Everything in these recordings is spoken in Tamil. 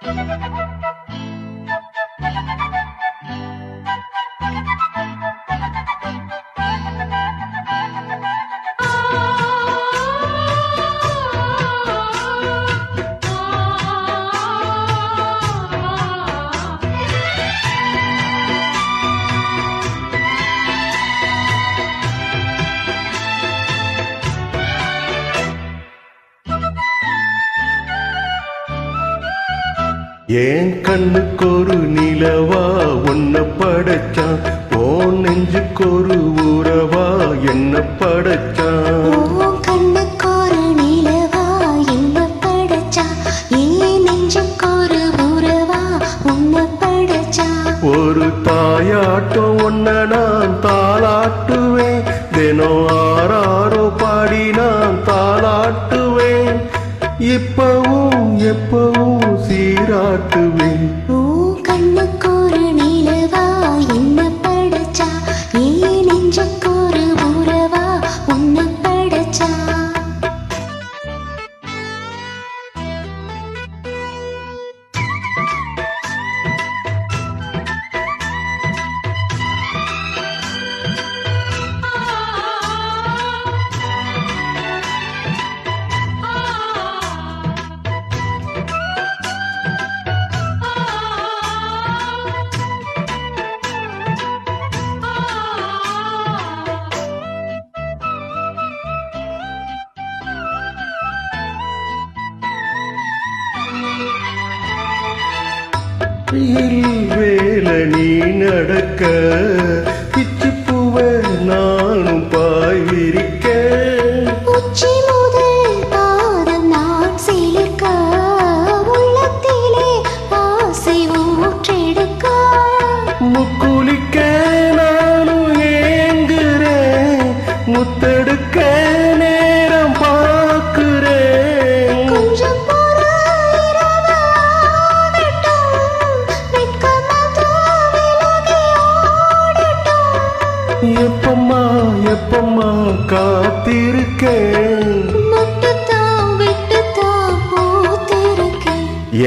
Música ஏன் கண்ணுக்கு ஒரு நிலவா? உன்னை படைச்சான். ஓ நெஞ்சுக்கு ஒரு உறவா? என்ன படைச்சான். கண்ணுக்கொரு நிலவா? என்ன படைச்சா ஏன் நெஞ்சுக்கொரு உறவா? உன்னை படைச்சா ஒரு தாயாட்டம் ஒன்ன இப்பவும் எப்பவும் சீராட்டுவேன் வழியில் வேலனி நடக்க எப்பம்மா காத்திருக்கேன்.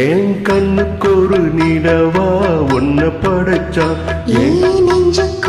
என் கண்ணுக்கு ஒரு நிலவா உன்னை படைச்சா என் ஏன்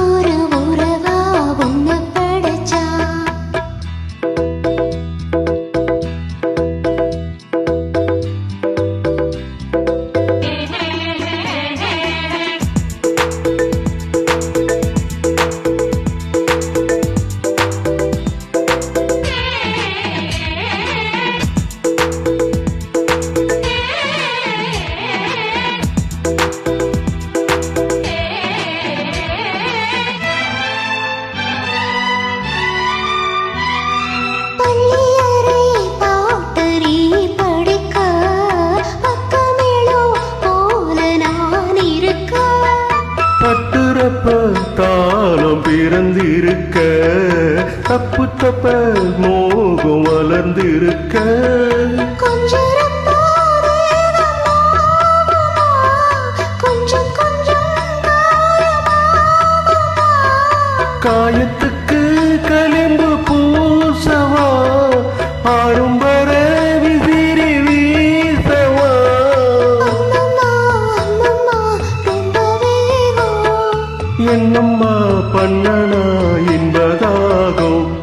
தப்பு தப்ப மோகம் வளர்ந்திருக்க. காயத் என்னம்மா பண்ணனா என்பதாகும்.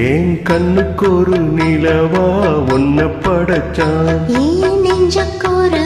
ஏன் கண்ணுக்கு ஒரு நிலவா ஒன்ன படைச்சான்? ஏன் நெஞ்சுக்கொரு